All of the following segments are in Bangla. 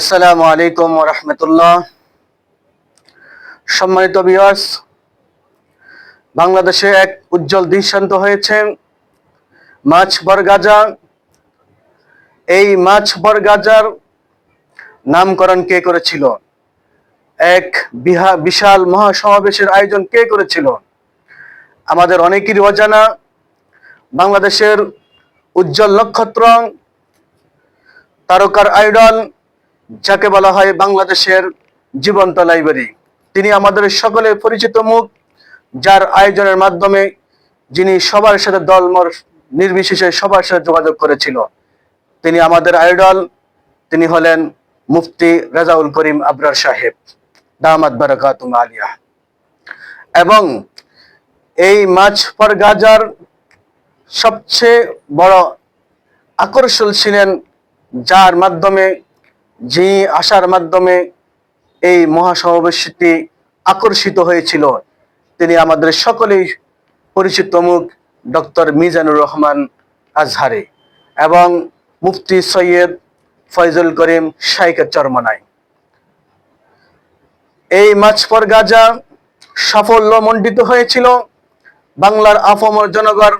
আসসালামু আলাইকুম রহমতুল্লাহ। সম্মানিত বিয়ার্স বাংলাদেশে এক উজ্জ্বল দৃষ্টান্ত হয়েছে। মাছ বরগাজা, এই মাছ বরগাজার নামকরণ কে করেছিল? এক বিহা, বিশাল মহাসমাবেশের আয়োজন কে করেছিল? আমাদের অনেকেরই অজানা, বাংলাদেশের উজ্জ্বল নক্ষত্র, তারকার আইডল যাকে বলা হয় বাংলাদেশের জীবন্ত লাইব্রেরি। তিনি আমাদের সকলে পরিচিত মুখ, যার আয়োজনের মাধ্যমে যিনি সবার সাথে দলমর নির্বিশেষে সবার সাথে যোগাযোগ করেছিল। তিনি আমাদের আইডল, তিনি হলেন মুফতি রাজাউল করিম আবরার সাহেব। দামাত বারাকাতুম আলিয়া। এবং এই মাছ পর গাজার সবচেয়ে বড় আকর্ষণ ছিলেন, যার মাধ্যমে যিনি আসার মাধ্যমে এই মহাসমাবেশটি আকর্ষিত হয়েছিল, তিনি আমাদের সকলেই পরিচিত মুখ ডক্টর মিজানুর রহমান আজহারে এবং মুফতি সৈয়দ ফয়জুল করিম শাইকের চরমনায়। এই মাছপর গাজা সাফল্য মণ্ডিত হয়েছিল। বাংলার আফমর জনগণ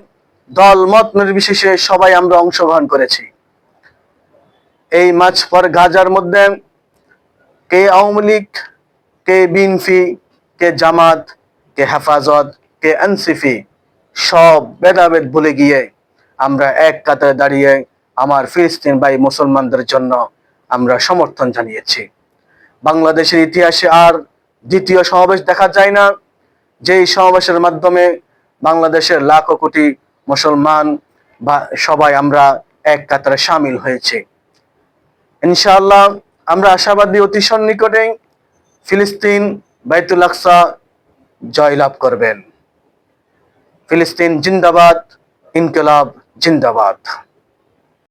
দল মত নির্বিশেষে সবাই আমরা অংশগ্রহণ করেছি। এই মাছ পর গাজার মধ্যে কে আওয়ামী লীগ, কে বিনফি কে জামাত, কে হেফাজত, কে এনসিফি সব ভেদাভেদ ভুলে গিয়ে আমরা এক কাতারে দাঁড়িয়ে আমার ফিলিস্তিন ভাই মুসলমানদের জন্য আমরা সমর্থন জানিয়েছি। বাংলাদেশের ইতিহাসে আর দ্বিতীয় সমাবেশ দেখা যায় না। যেই সমাবেশের মাধ্যমে বাংলাদেশের লাখো কোটি মুসলমান বা সবাই আমরা এক কাতারে সামিল হয়েছে। ইনশাআল্লাহ আমরা আশাবাদী অতি সন্নিকটে ফিলিস্তিন বাইতুল আকসা জয়লাভ করবেন। ফিলিস্তিন জিন্দাবাদ ইনকলাব জিন্দাবাদ।